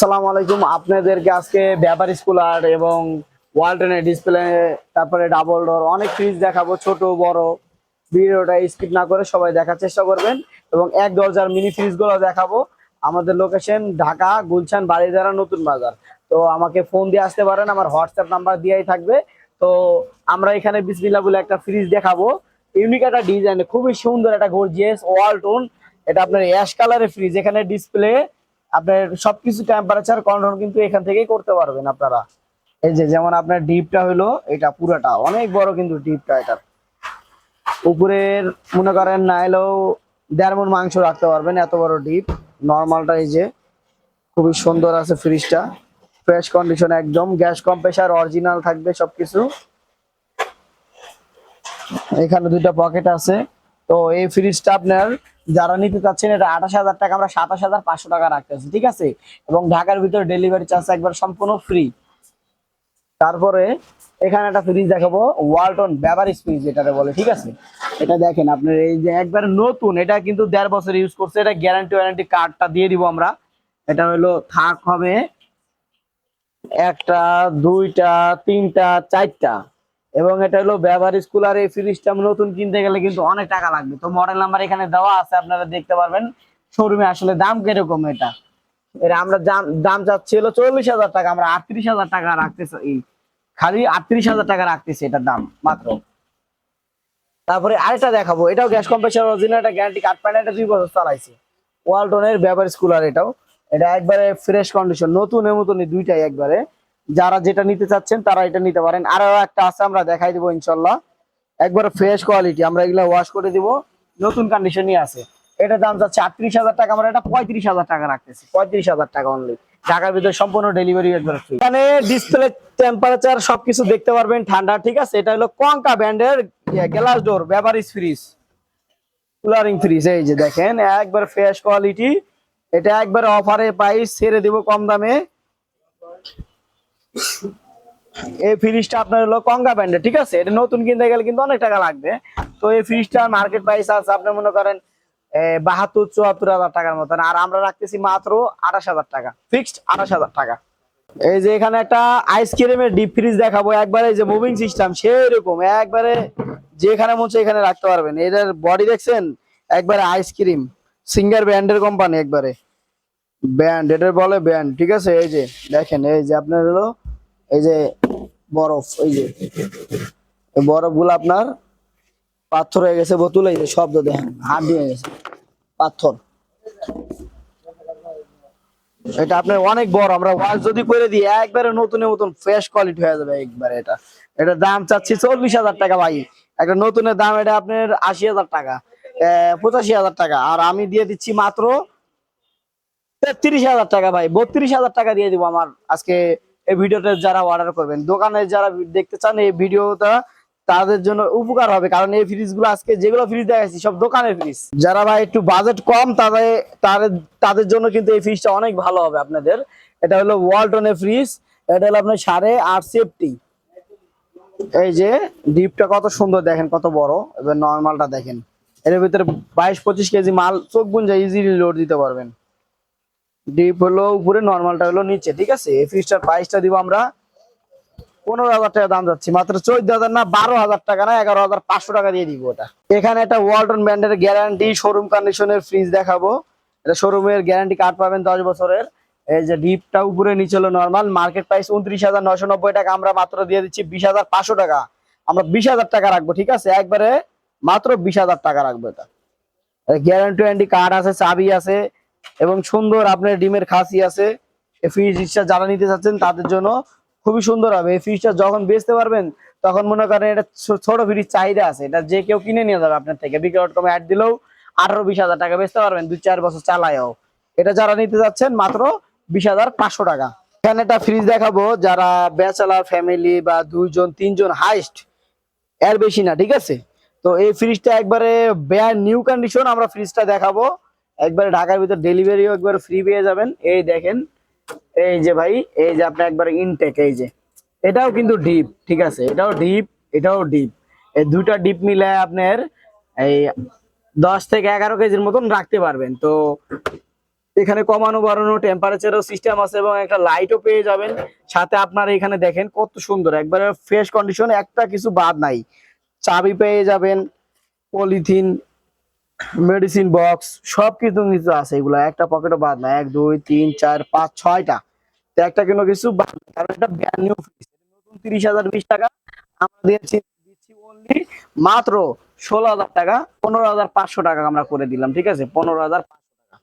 আসসালামু আলাইকুম। আপনাদেরকে আজকে ব্যাপার স্কুলার এবং ওয়ালটনের ডিসপ্লে তারপরে ডাবল ডোর অনেক ফ্রিজ দেখাবো, ছোট, বড়। ভিডিওটা স্কিপ না করে সবাই দেখার চেষ্টা করবেন এবং এক দরজার মিনি ফ্রিজগুলো দেখাবো। আমাদের লোকেশন ঢাকা, গুলশান বাড়িধারা নতুন বাজার। তো আমাকে ফোন দিয়ে আসতে পারেন, আমার হোয়াটসঅ্যাপ নাম্বার দিয়েই থাকবে। তো আমরা এখানে বিসমিল্লা বলে একটা ফ্রিজ দেখাবো। ইউনিক একটা ডিজাইন খুবই সুন্দর একটা গর্জিয়াস ওয়ালটন এটা আপনার অ্যাশ কালারের ফ্রিজ এখানে ডিসপ্লে আপনার সবকিছু টেম্পারেচার কন্ট্রোল কিন্তু এখান থেকেই করতে পারবেন আপনারা। এই যে যেমন আপনার ডিপটা হলো, এটা পুরাটা, অনেক বড় কিন্তু ডিপটা এটার উপরের মনে করেন না এলেও দেড় মন মাংস রাখতে পারবেন, এত বড় ডিপ। নর্মালটা এই যে, খুবই সুন্দর আছে ফ্রিজটা ফ্রেশ কন্ডিশন একদম, গ্যাস কম্প্রেসার অরিজিনাল থাকবে সবকিছু। এখানে দুইটা পকেট আছে। তো এই ফ্রিজটা আপনার যারা নিতে চাচ্ছেন, এটা আঠাশ হাজার টাকা, আমরা সাতাশ হাজার পাঁচশো টাকা রাখতেছি ঠিক আছে? এবং ঢাকার ভিতরে ডেলিভারি চার্জ একবার সম্পূর্ণ ফ্রি তারপরে এখানে একটা ফ্রিজ দেখাবো ওয়ালটন বেভারেজ ফ্রিজ এটারে বলে, ঠিক আছে? এটা দেখেন আপনার, এই যে একবার নতুন, এটা কিন্তু দেড় বছর ইউজ করছে, এটা গ্যারান্টি ওয়ারেন্টি কার্ডটা দিয়ে দিব আমরা। এটা হলো, থাক হবে একটা, দুইটা, তিনটা, চারটা। এবং এটা হলো ব্যবহার স্কুল আর এই ফ্রিজটা নতুন কিনতে গেলে কিন্তু অনেক টাকা লাগবে। তো মডেল নাম্বার এখানে দেওয়া আছে, আপনারা দেখতে পারবেন। শোরুমে আসলে দাম কীরকম এটা? এটা আমরা দাম দাম চাচ্ছি হলো চল্লিশ হাজার টাকা, আমরা আটত্রিশ হাজার টাকা রাখতেছি খালি আটত্রিশ হাজার টাকা রাখতেছি এটার দাম, মাত্র। তারপরে আরেকটা দেখাবো, এটাও গ্যাস কম্প্রেসার অরিজিনাল এটা গ্যারান্টি কার্ড প্যান এটা দুই বছর চালাইছে। ওয়ালটনের ব্যবহার স্কুলার এটাও। এটা একবারে ফ্রেশ কন্ডিশন নতুন মতনই দুইটাই একবারে। যারা যেটা নিতে চাচ্ছেন তারা এটা নিতে পারেন। আরও একটা আছে, আমরা দেখাই দিব ইনশাল্লাহ। একবার ফ্রেশ কোয়ালিটি আমরা এগুলা ওয়াশ করে দিব। নতুন কন্ডিশনই আছে। এটা দাম যাচ্ছে আটত্রিশ হাজার টাকা, আমরা এটা পঁয়ত্রিশ হাজার টাকা রাখতেছি। পঁয়ত্রিশ হাজার টাকা অনলি ঢাকার ভিতরে সম্পূর্ণ ডেলিভারি একবার ফ্রি এখানে ডিসপ্লে টেম্পারেচার সবকিছু দেখতে পারবেন, ঠান্ডা, ঠিক আছে? এটা হলো কঙ্কা ব্র্যান্ডের glass door beverage fridge cooling fridge এই যে দেখেন, একবার ফ্রেশ কোয়ালিটি এটা একবার অফারে প্রাইস ছেড়ে দিব কম দামে। এই ফ্রিজটা আপনার হলো কঙ্গা ব্র্যান্ডের ঠিক আছে? এটা নতুন কিনতে গেলে কিন্তু অনেক টাকা লাগবে। তো এই ফ্রিজটার মার্কেট প্রাইস আছে আপনি মনে করেন বাহাত্তর, চুয়াত্তর হাজার টাকার মতন। আর আমরা রাখতেছি মাত্র আঠাশ হাজার টাকা। ফিক্সড আঠাশ হাজার টাকা। এই যে এখানে একটা আইসক্রিমের ডিপ ফ্রিজ দেখাবো। একবারে যে মুভিং সিস্টেম সেই রকম একবারে যেখানে মন এখানে রাখতে পারবেন। এটার বডি দেখছেন? একবারে আইসক্রিম সিঙ্গার ব্র্যান্ডের কোম্পানি একবারে। ব্যান্ড এটার বলে ব্যান্ড, ঠিক আছে? এই যে, দেখেন, এই যে আপনার হলো, এই যে বরফ, এই যে বরফগুলো আপনার পাথর হয়ে গেছে বোতল, এই যে শব্দ দেখেন, হাত দিয়ে গেছে, পাথর। এটা আপনার অনেক বড়, আমরা ওয়াশ যদি করে দিই, একবারে নতুনের মতন ফ্রেশ কোয়ালিটি হয়ে যাবে একবারে এটা। এটা দাম চাচ্ছি চল্লিশ হাজার টাকা ভাই। একটা নতুনের দাম, এটা আপনার আশি হাজার টাকা পঁচাশি হাজার টাকা। আর আমি দিয়ে দিচ্ছি মাত্র তেত্রিশ হাজার টাকা ভাই, বত্রিশ হাজার টাকা দিয়ে দিব আমার আজকে এই ভিডিওটা যারা অর্ডার করবেন। দোকানে যারা দেখতে চান এই ভিডিওটা, তাদের জন্য উপকার হবে, কারণ এই ফ্রিজগুলো আজকে যেগুলো ফ্রিজ দেখাচ্ছি সব দোকানের ফ্রিজ যারা ভাই একটু বাজেট কম, তাদের তাদের জন্য কিন্তু এই ফ্রিজটা অনেক ভালো হবে আপনাদের। এটা হলো ওয়ালটনের ফ্রিজ এটা হলো আপনার সাড়ে আট সেফটি এই যে ডিপটা কত সুন্দর দেখেন, কত বড়। এবার নর্মালটা দেখেন। এর ভিতরে বাইশ পঁচিশ কেজি মাল, চোখ গুঞ্জা ইজিলি লোড দিতে পারবেন। ডিপ হলো উপরে নর্মালটা হলো নিচে, ঠিক আছে? এই ফ্রিজটার প্রাইসটা দিব আমরা পনেরো হাজার টাকা দাম যাচ্ছে, মাত্র চোদ্দ হাজার না, বারো হাজার টাকা না, এগারো হাজার পাঁচশো টাকা দিয়ে দিব ওটা। এখানে একটা ওয়ালটন ব্র্যান্ডের গ্যারান্টি শোরুম কন্ডিশনের ফ্রিজ দেখাবো। এটা শোরুমের গ্যারান্টি কার্ড পাবেন দশ বছরের। এই যে ডিপটা উপরে, নিচে হলো নর্মাল মার্কেট প্রাইস উনত্রিশ হাজার নশো নব্বই টাকা, আমরা মাত্র দিয়ে দিচ্ছি বিশ হাজার পাঁচশো টাকা। আমরা বিশ হাজার টাকা রাখব, ঠিক আছে? একবারে মাত্র বিশ হাজার টাকা রাখব এটা। গ্যারান্টি ওয়ারেন্টি কার্ড আছে, চাবি আছে এবং সুন্দর আপনার ডিমের খাসি আছে। এই ফ্রিজটা যারা নিতে চাচ্ছেন তাদের জন্য খুবই সুন্দর হবে। এই ফ্রিজটা যখন বেচতে পারবেন, তখন মনে করেন এটা ছোট ফ্রিজ চাহিদা আছে। এটা যে কেউ কিনে নিয়ে যাবে আপনার থেকে। বিক্রি ডট কমে অ্যাড দিলেও আঠারো বিশ হাজার টাকা বেচতে পারবেন। দুই চার বছর চালায়ও। এটা যারা নিতে যাচ্ছেন মাত্র বিশ হাজার পাঁচশো টাকা। এখানে একটা ফ্রিজ দেখাবো। যারা ব্যাচেলার ফ্যামিলি বা দুইজন, তিনজন হাইস্ট এর বেশি না, ঠিক আছে? তো এই ফ্রিজটা একবারে ব্যান্ড নিউ কন্ডিশন আমরা ফ্রিজটা দেখাবো। একবারে ঢাকার ভিতর ডেলিভারিও একবার ফ্রি পেয়ে যাবেন। এই দেখেন, এই যে ভাই, এই যে আপনার একবার ইনটেক এই যে। এটাও কিন্তু ডিপ ঠিক আছে? এটাও ডিপ এটাও ডিপ এই দুটা ডিপ মিলে আপনার এই দশ থেকে এগারো কেজির মতন রাখতে পারবেন। তো এখানে কমানো বাড়ানো টেম্পারেচারও সিস্টেম আছে এবং একটা লাইটও পেয়ে যাবেন। সাথে আপনারা এখানে দেখেন কত সুন্দর, একবারে ফ্রেশ কন্ডিশন একটা কিছু বাদ নাই। চাবি পেয়ে যাবেন পলিথিন মেডিসিন বক্স সব কিছু কিছু আছে এগুলো। একটা পকেটও বাদ না, এক, দুই, তিন, চার, পাঁচ, ছয়টা। তো একটা কোনো কিছু বাদ, কারণ এটা নিউ ফ্রিজ নতুন তিরিশ হাজার, বিশ টাকা। আমরা দিয়েছি, দিচ্ছি অনলি মাত্র ষোলো হাজার টাকা, পনেরো হাজার পাঁচশো টাকা আমরা করে দিলাম, ঠিক আছে? পনেরো হাজার পাঁচশো টাকা।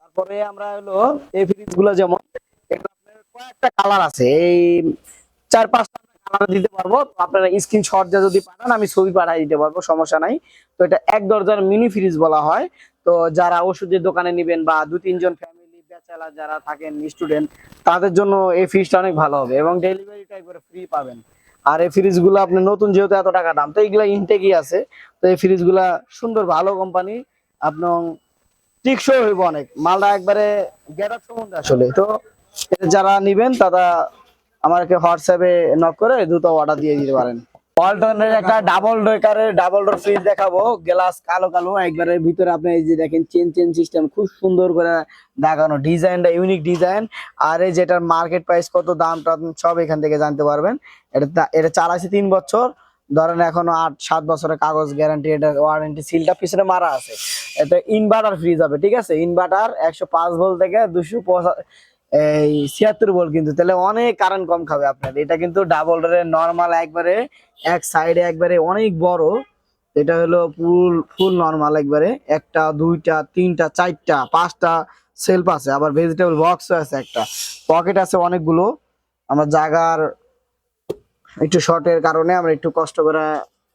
তারপরে আমরা হলো এই ফ্রিজগুলো যেমন কয়েকটা কালার আছে। এই চার পাঁচটা কালার দিতে পারব। তো আপনারা স্ক্রিন শট দিয়ে যদি পাঠান, আমি ছবি পাঠাই দিতে পারব, সমস্যা নাই। তো এটা এক দরজার মিনি ফ্রিজ বলা হয়। তো যারা ওষুধের দোকানে নেবেন বা দু, তিনজন ফ্যামিলি ব্যাচেলার যারা থাকেন স্টুডেন্ট তাদের জন্য এই ফ্রিজটা অনেক ভালো হবে এবং ডেলিভারিটা একবারে ফ্রি পাবেন। আর এই ফ্রিজগুলো আপনি নতুন যেহেতু এত টাকা দাম, তো এইগুলা ইনটেকই আছে। তো এই ফ্রিজগুলা সুন্দর, ভালো কোম্পানি আপনার টিকসই হইব অনেক। মালটা একবারে গেট সম্বন্ধে আসলে। তো যারা নিবেন, তারা আমাকে হোয়াটসঅ্যাপে নক করে দ্রুত অর্ডার দিয়ে দিতে পারেন। ওয়ালটনের একটা ডাবল ডোকারের ডাবল ডোর ফ্রিজ দেখাবো। গ্লাস কালো কালো, একবারে ভিতরে আপনি এই যে দেখেন চেন চেন সিস্টেম খুব সুন্দর করে দেখানো। ডিজাইনটা ইউনিক ডিজাইন আর এই যেটার মার্কেট প্রাইস কত দামটা সব এখান থেকে জানতে পারবেন। এটা এটা চালাইছে তিন বছর। ধরেন এখনও আট, সাত বছরের কাগজ গ্যারান্টি এটা ওয়ারেন্টি সিলটা পিছনে মারা আছে। এটা ইনভার্টার ফ্রিজ হবে, ঠিক আছে? ইনভার্টার একশো পাঁচ ভোল্ট থেকে দুশো এই ছিয়াত্তর বল কিন্তু, তাহলে অনেক কারেন্ট কম খাবে আপনার। এটা কিন্তু ডাবল ডোরের নর্মাল একবারে, এক সাইডে একবারে অনেক বড়। এটা হলো ফুল ফুল নর্মাল একবারে। একটা, দুইটা, তিনটা, চারটা, পাঁচটা সেলফ আছে, আবার ভেজিটেবল বক্সও আছে একটা। পকেট আছে অনেকগুলো। আমরা জায়গার একটু শর্টের কারণে আমরা একটু কষ্ট করে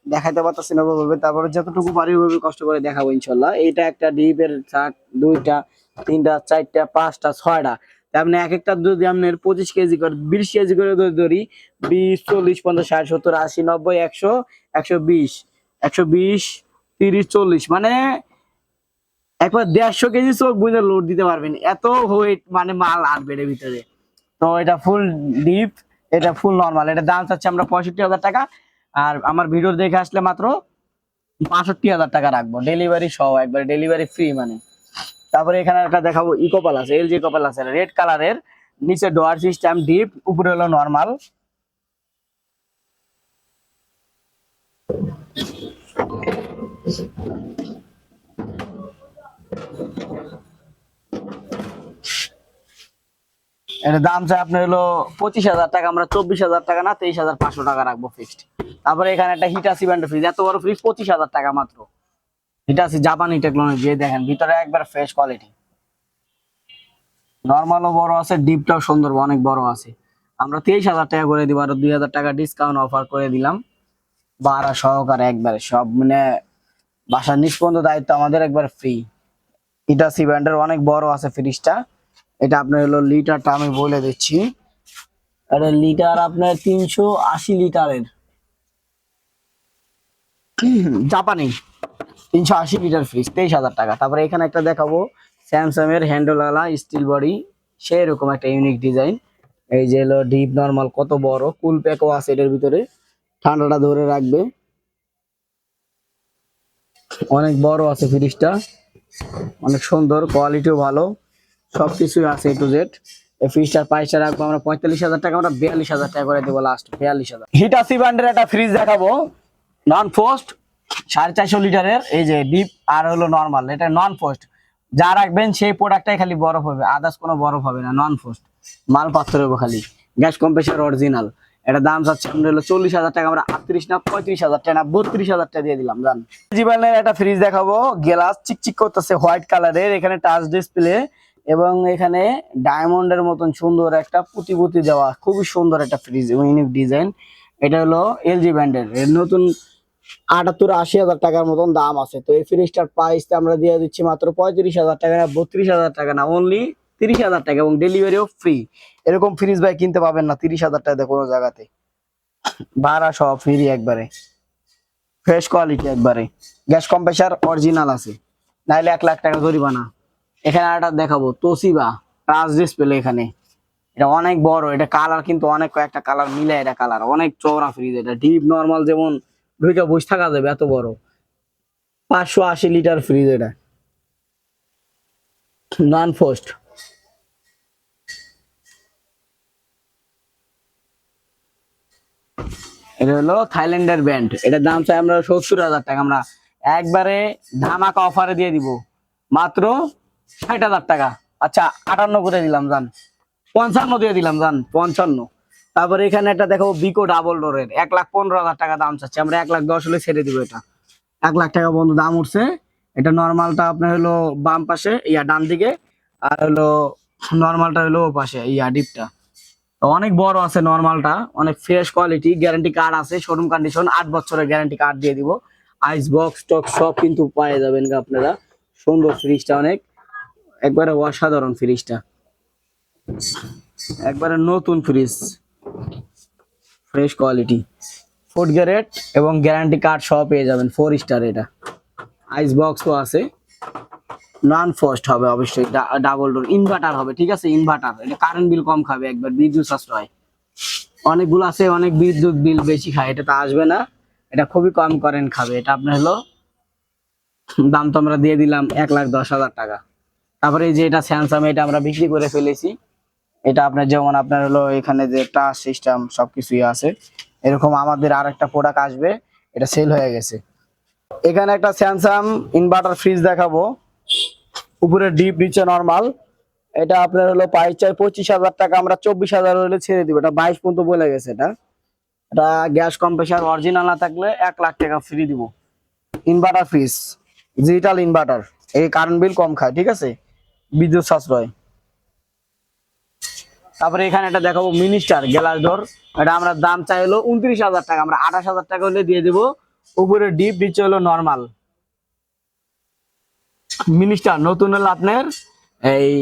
দেখাইতে পারতেছি না ওভাবে, তারপরে যতটুকু পারি ওইভাবে কষ্ট করে দেখাবো ইনশাল্লাহ। এটা একটা ডিপের চার দুইটা, তিনটা, চারটা, পাঁচটা, ছয়টা। তার মানে এক একটা যদি আপনার পঁচিশ কেজি করে, বিশ কেজি করে ধরি, বিশ, চল্লিশ, পঞ্চাশ, ষাট, সত্তর, আশি, নব্বই, একশো একশো বিশ একশো বিশ, তিরিশ, চল্লিশ মানে একবার দেড়শো কেজি চোখ বুঝে লোড দিতে পারবেন। এত ওয়েট মানে মাল আনবে এর ভিতরে। তো এটা ফুল ডিপ এটা ফুল নর্মাল এটা দাম চাচ্ছে আমরা পঁয়ষট্টি হাজার টাকা। আর আমার ভিডিও দেখে আসলে মাত্র বাষট্টি হাজার টাকা রাখব। ডেলিভারি সহ, একবার ডেলিভারি ফ্রি মানে। তারপরে এখানে একটা দেখাবো ইকোপাল আছে এলজি ইকোপাল আছে রেড কালারের নিচে ডোয়ার সিস্টেম ডিপ উপরে হলো নর্মাল এর দাম চাই আপনার হলো পঁচিশ হাজার টাকা, আমরা চব্বিশ হাজার টাকা না, তেইশ হাজার পাঁচশো টাকা রাখব ফিক্সড তারপরে এখানে একটা হিটাসি ব্যান্ডের ফ্রিজ এত বড় ফ্রিজ পঁচিশ হাজার টাকা মাত্র। হিটাসি জাপানি টেকনোলজি দেখেন, ভিতরে একবার ফ্রেশ কোয়ালিটি নর্মালও বড় আছে ডিপটাও সুন্দর, অনেক বড় আছে। আমরা তেইশ হাজার টাকা করে দিব, আর দুই হাজার টাকা ডিসকাউন্ট অফার করে দিলাম। বারা সহকারে একবারে সব মানে বাসার নিষ্পন্দ দায়িত্ব আমাদের একবার ফ্রি হিটাসি ব্র্যান্ডের অনেক বড় আছে ফ্রিজটা এটা আপনার হলো লিটারটা আমি বলে দিচ্ছি। এটা লিটার আপনার তিনশো আশি লিটারের জাপানি। তিনশো আশি লিটার ফ্রিজ তেইশ হাজার টাকা। তারপরে এখানে একটা দেখাবো স্যামসাং এর হ্যান্ডেলওয়ালা স্টিল বডি সেই রকম একটা ইউনিক ডিজাইন এই যে হলো ডিপ নর্মাল কত বড় কুল প্যাকও আছে এটার ভিতরে। ঠান্ডাটা ধরে রাখবে। অনেক বড় আছে ফ্রিজটা অনেক সুন্দর কোয়ালিটিও ভালো। সবকিছুই আছে এ টু জেড এই ফ্রিজটার প্রাইসটা রাখব আমরা পঁয়তাল্লিশ হাজার টাকা, আমরা বিয়াল্লিশ হাজার টাকা করে দেবো লাস্ট বিয়াল্লিশ হাজার। হিটাসি ব্র্যান্ডের একটা ফ্রিজ দেখাবো। নন ফোস্ট সাড়ে চারশো লিটারের এই যে ডিপ আর হলো নর্মাল এটা নন ফোস্ট যা রাখবেন সেই প্রোডাক্টটাই খালি বরফ হবে আদার্স কোনো বরফ হবে না নন ফোস্ট মাল পাত্র হবে খালি গ্যাস কম্প্রেসার অরিজিনাল এটা দাম যাচ্ছে আমরা হলো চল্লিশ হাজার টাকা, আমরা আটত্রিশ না পঁয়ত্রিশ হাজার টাকা না বত্রিশ হাজার টাকা দিয়ে দিলাম, জান। জীবনের একটা ফ্রিজ দেখাবো গ্লাস চিকচিক করতেছে হোয়াইট কালারের এখানে টাচ ডিসপ্লে এবং এখানে ডায়মন্ডের মতন সুন্দর একটা পুঁতি দেওয়া, খুবই সুন্দর একটা ফ্রিজ ইউনিক ডিজাইন এটা হলো এলজি ব্র্যান্ডের নতুন আটাত্তর আশি হাজার টাকার মতন দাম আছে। তো এই ফ্রিজটার প্রাইস আমরা দিয়ে দিচ্ছি মাত্র পঁয়ত্রিশ হাজার টাকা না, বত্রিশ হাজার টাকা না অনলি তিরিশ হাজার টাকা এবং ডেলিভারিও ফ্রি এরকম ফ্রিজ ভাই কিনতে পাবেন না, তিরিশ হাজার টাকা কোনো জায়গাতে। ভাড়া সব ফ্রি একবারে। ফ্রেশ কোয়ালিটি একবারে। গ্যাস কম্প্রেসার অরিজিনাল আছে। নাইলে এক লাখ টাকা জরিমানা। এখানে একটা দেখাবো, তোসিবা টাচ ডিসপ্লে এখানে। এটা অনেক বড়, এটা কালার কিন্তু অনেক কয়েকটা কালার মিলে এটা কালার অনেক চওড়া ফ্রিজ এটা ডিপ নর্মাল যেমন ঢুকে বসে থাকা যাবে এত বড়। পাঁচশো আশি লিটার ফ্রিজ এটা। নন ফোস্ট এটা হলো থাইল্যান্ডের ব্যান্ড। এটার দাম চাই আমরা সত্তর হাজার টাকা। আমরা একবারে ধামাকা অফারে দিয়ে দিব। মাত্র ষাট হাজার টাকা। আচ্ছা আটান্ন করে দিলাম, জান। পঞ্চান্ন দিয়ে দিলাম, জান। পঞ্চান্ন। তারপরে এখানে একটা দেখো বিকো ডাবল ডোরের এক লাখ পনেরো হাজার টাকা দাম চাচ্ছে। আমরা এক লাখ দশ হলে ছেড়ে দিব এটা। এক লাখ টাকা বন্ধু দাম উঠছে। এটা নর্মালটা আপনার হলো বাম পাশে, ইয়া ডান দিকে। আর হলো নর্মালটা হলো ও পাশে, ইয়া ডিপটা। অনেক বড় আছে নর্মালটা অনেক ফ্রেশ কোয়ালিটি গ্যারান্টি কার্ড আছে। শোরুম কন্ডিশন আট বছরের গ্যারান্টি কার্ড দিয়ে দিব। আইস বক্স টক সব কিন্তু পেয়ে যাবেন আপনারা। সুন্দর ফ্রিজটা অনেক। একবারে অসাধারণ ফ্রিজটা একবারে নতুন fridge fresh quality. Food grade এবং গ্যারান্টি কার্ড সব পেয়ে যাবেন ফোর স্টার এটা। আইস বক্সও আছে। নন ফস্ট হবে অবশ্যই ডাবল ডোর ইনভার্টার হবে, ঠিক আছে? ইনভার্টার এটা কারেন্ট বিল কম খাবে একবার, বিদ্যুৎ সাশ্রয়। অনেকগুলো আছে, অনেক বিদ্যুৎ বিল বেশি খায়, এটা তো আসবে না। এটা খুবই কম কারেন্ট খাবে, এটা আপনার হলো, দাম তো আমরা দিয়ে দিলাম এক লাখ দশ হাজার টাকা। তারপরে যে এটা স্যামসাং এটা আমরা বিক্রি করে ফেলেছি। এটা আপনার যেমন আপনার হলো এখানে যে টাচ সিস্টেম সবকিছুই আছে, এরকম আমাদের আর একটা প্রোডাক্ট আসবে, এটা সেল হয়ে গেছে। এখানে একটা স্যামসাং ইনভার্টার ফ্রিজ দেখাবো, উপরে ডিপ নিচে নরমাল এটা আপনার হলো প্রাইস চাই পঁচিশ হাজার টাকা, আমরা চব্বিশ হাজার হলে ছেড়ে দিব, এটা বাইশ পর্যন্ত বলে গেছে এটা। এটা গ্যাস কম্প্রেসার অরিজিনাল না থাকলে এক লাখ টাকা ফ্রি দিব। ইনভার্টার ফ্রিজ ডিজিটাল ইনভার্টার এই কারেন্ট বিল কম খায়, ঠিক আছে? বিদ্যুৎ সাশ্রয়। তারপরে এখানে এটা দেখাবো মিনিস্টার গ্লাস ডোর। এটা আমরা দাম চাই হলো উনত্রিশ হাজার টাকা। আমরা আঠাশ হাজার টাকা হলে দিয়ে দেবো। উপরে ডিপ নিচে হলো নর্মাল। মিনিস্টার, নতুন হলো আপনার এই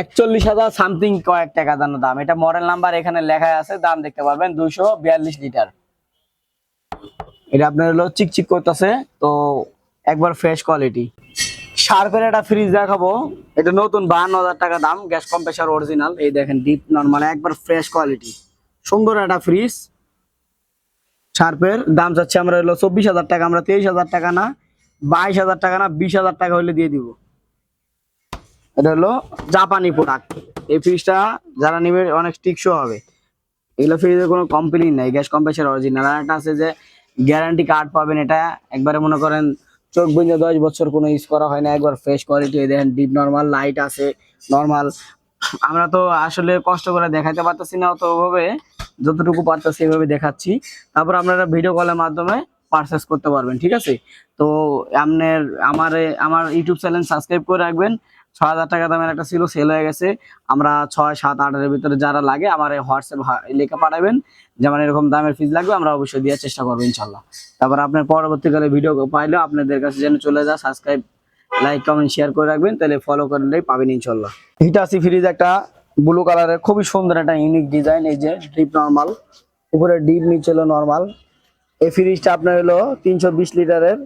একচল্লিশ হাজার সামথিং কয়েক টাকা দাম দাম। এটা মডেল নাম্বার এখানে লেখা আছে, দাম দেখতে পারবেন, দুইশো বিয়াল্লিশ লিটার। এটা আপনার হলো চিকচিক করতেছে, তো একবার ফ্রেশ কোয়ালিটি শার্পের একটা ফ্রিজ দেখাবো। এটা নতুন বাহান্ন হাজার টাকা দাম গ্যাস কম্প্রেসার অরিজিনাল এই দেখেন ডিপ নর্মাল একবার ফ্রেশ কোয়ালিটি সুন্দর একটা ফ্রিজ শার্পের দাম যাচ্ছে আমরা হলো চব্বিশ হাজার টাকা, আমরা তেইশ হাজার টাকা না, বাইশ হাজার টাকা না, বিশ হাজার টাকা হলে দিয়ে দিব। এটা হলো জাপানি প্রোডাক্ট এই ফ্রিজটা যারা নিবে, অনেক টিকসো হবে। এগুলো ফ্রিজের কোনো কমপ্লেন নাই গ্যাস কম্প্রেসার অরিজিনাল আর একটা আছে যে গ্যারান্টি কার্ড পাবেন, এটা একবারে মনে করেন চোখ বুঝে দশ বছর কোনো ইউজ করা হয় না, একবার ফ্রেশ কোয়ালিটি দেখেন ডিপ নর্মাল লাইট আছে নর্মাল আমরা তো আসলে কষ্ট করে দেখাতে পারতেছি না তো ওভাবে যতটুকু পারতেছি এভাবে দেখাচ্ছি। তারপর আপনারা ভিডিও কলের মাধ্যমে পারচেস করতে পারবেন, ঠিক আছে? তো আপনার, আমার আমার ইউটিউব চ্যানেল সাবস্ক্রাইব করে রাখবেন। ছ হাজার টাকা দামের একটা ছিল সেল হয়ে গেছে। আমরা ছয়, সাত আটের ভিতরে যারা লাগে আমার হোয়াটসঅ্যাপ লিখে পাঠাবেন। যেমন এরকম দামের ফিজ লাগবে, আমরা অবশ্যই দেওয়ার চেষ্টা করব, ইনশাল্লাহ। তারপর আপনার পরবর্তীকালে ভিডিও পাইলেও আপনাদের কাছে যেন চলে যায় সাবস্ক্রাইব লাইক কমেন্ট শেয়ার করে রাখবেন, তাহলে ফলো করলেই পাবেন, ইনশাল্লাহ। হিটাসি ফ্রিজ একটা ব্লু কালারের খুবই সুন্দর একটা ইউনিক ডিজাইন এই যে ডিপ নর্মাল উপরে ডিপ নিচে হলো নর্মাল এই ফ্রিজটা আপনার হলো তিনশো বিশ লিটারের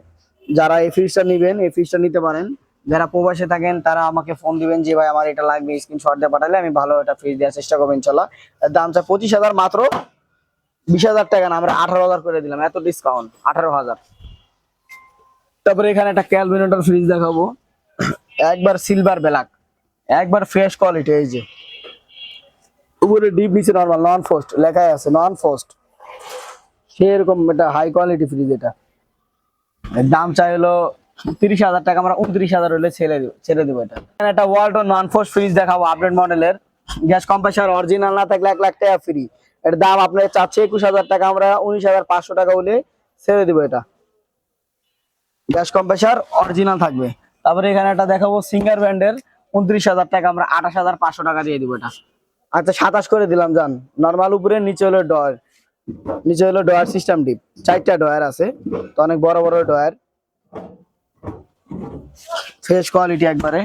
যারা এই ফ্রিজটা নেবেন, এই ফ্রিজটা নিতে পারেন। যারা প্রবাসে থাকেন, তারা আমাকে ফোন দিবেন যে, ভাই, আমার এটা লাগবে স্ক্রিনশট দিয়ে পাঠালে আমি ভালো একটা ফ্রিজ দেওয়ার চেষ্টা করব, ইনশাল্লাহ। এর দাম চা পঁচিশ হাজার মাত্র বিশ হাজার টাকা না, আমরা আঠারো হাজার করে দিলাম, এত ডিসকাউন্ট আঠারো হাজার। তারপরে এখানে একটা ক্যালভিনেটর ফ্রিজ দেখাবো। একবার সিলভার ব্ল্যাক একবার ফ্রেশ কোয়ালিটি এই যে। উপরে ডিপ নিচে নর্মাল নন ফোস্ট লেখাই আছে নন ফোস্ট সেরকম এটা হাই কোয়ালিটি ফ্রিজ এটা। দাম চাই হলো তিরিশ হাজার টাকা, আমরা উনত্রিশ হাজার হলে ছেড়ে ছেড়ে দেবো এটা। একটা ওয়ালটন নন ফোস্ট ফ্রিজ দেখাবো আপডেট মডেলের গ্যাস কম্প্রেসার অরিজিনাল না থাকলে এক লাখ টাকা ফ্রি এর দাম আপনার চারশো একুশ হাজার টাকা, আমরা উনিশ হাজার পাঁচশো টাকা হলে ছেড়ে দিব এটা। গ্যাস কম্প্রেসার অরিজিনাল থাকবে। তারপরে এখানে একটা দেখাবো সিঙ্গার ব্র্যান্ডের উনত্রিশ হাজার টাকা, আমরা আঠাশ হাজার পাঁচশো টাকা দিয়ে দিব এটা। আচ্ছা সাতাশ করে দিলাম যান নর্মাল উপরে, নিচে হলো ডয়ার নিচে হলো ডয়ার সিস্টেম ডিপ চারটা ডয়ার আছে, তো অনেক বড় বড় ডয়ার ফ্রেশ কোয়ালিটি একবারে।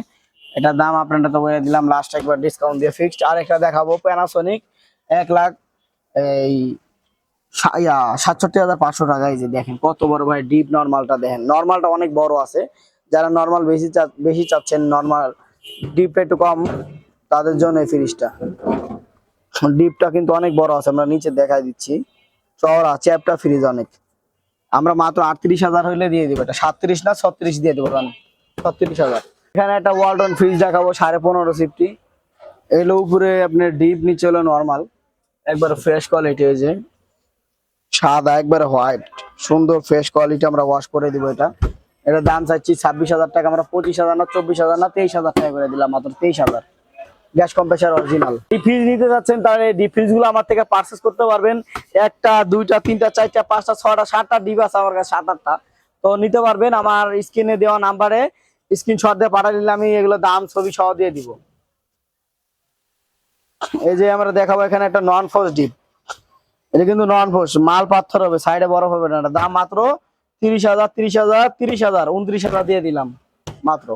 এটার দাম আপনারা তো বলে দিলাম লাস্ট একবার ডিসকাউন্ট দিয়ে ফিক্সড আর একটা দেখাবো প্যানাসোনিক এক লাখ, এই সাতষট্টি হাজার পাঁচশো টাকা এই যে দেখেন, কত বড় ভাই ডিপ নর্মালটা দেখেন। নর্মালটা অনেক বড় আছে। যারা নর্মাল বেশি বেশি চাচ্ছেন নর্মাল ডিপটা একটু কম, তাদের জন্য এই ফ্রিজটা ডিপটা কিন্তু অনেক বড় আছে, আমরা নিচে দেখাই দিচ্ছি। চওড়া, চ্যাপটা ফ্রিজ অনেক। আমরা মাত্র আটত্রিশ হাজার হইলে দিয়ে দিব এটা। সাতত্রিশ না, ছত্রিশ দিয়ে দেবো ছত্রিশ হাজার। এখানে একটা ওয়ালটন ফ্রিজ দেখাবো, সাড়ে পনেরো সিফটি এগুলো উপরে আপনার ডিপ নিচে হলো নর্মাল একবারে ফ্রেশ কোয়ালিটি হয়েছে সাদা, একবারে হোয়াইট সুন্দর ফ্রেশ কোয়ালিটি আমরা ওয়াশ করে দিব এটা। এটার দাম চাচ্ছি ছাব্বিশ হাজার টাকা, আমরা পঁচিশ হাজার না, চব্বিশ হাজার না, তেইশ হাজার টাকা করে দিলাম, মাত্র তেইশ হাজার। Gas compressor original deep fridge নিতে যাচ্ছেন, তাহলে ডিপ ফ্রিজগুলো আমার থেকে পারচেস করতে পারবেন। একটা, দুইটা, তিনটা, চারটা, পাঁচটা, ছয়টা, সাতটা ডিপ আছে আমার কাছে, সাত, আটটা। তো নিতে পারবেন আমার স্ক্রিনে দেওয়া নাম্বারে স্ক্রিনশট দিয়ে পাঠিয়ে দিলে আমি এগুলো দাম, ছবি সহ দিয়ে দিব। এই যে আমরা দেখাবো এখানে একটা নন ফোর্স ডিপ এটা কিন্তু নন ফোর্স মাল পাথর হবে সাইডে বরফ হবে না। দাম মাত্র তিরিশ হাজার তিরিশ হাজার তিরিশ হাজার, উনত্রিশ হাজার দিয়ে দিলাম, মাত্র।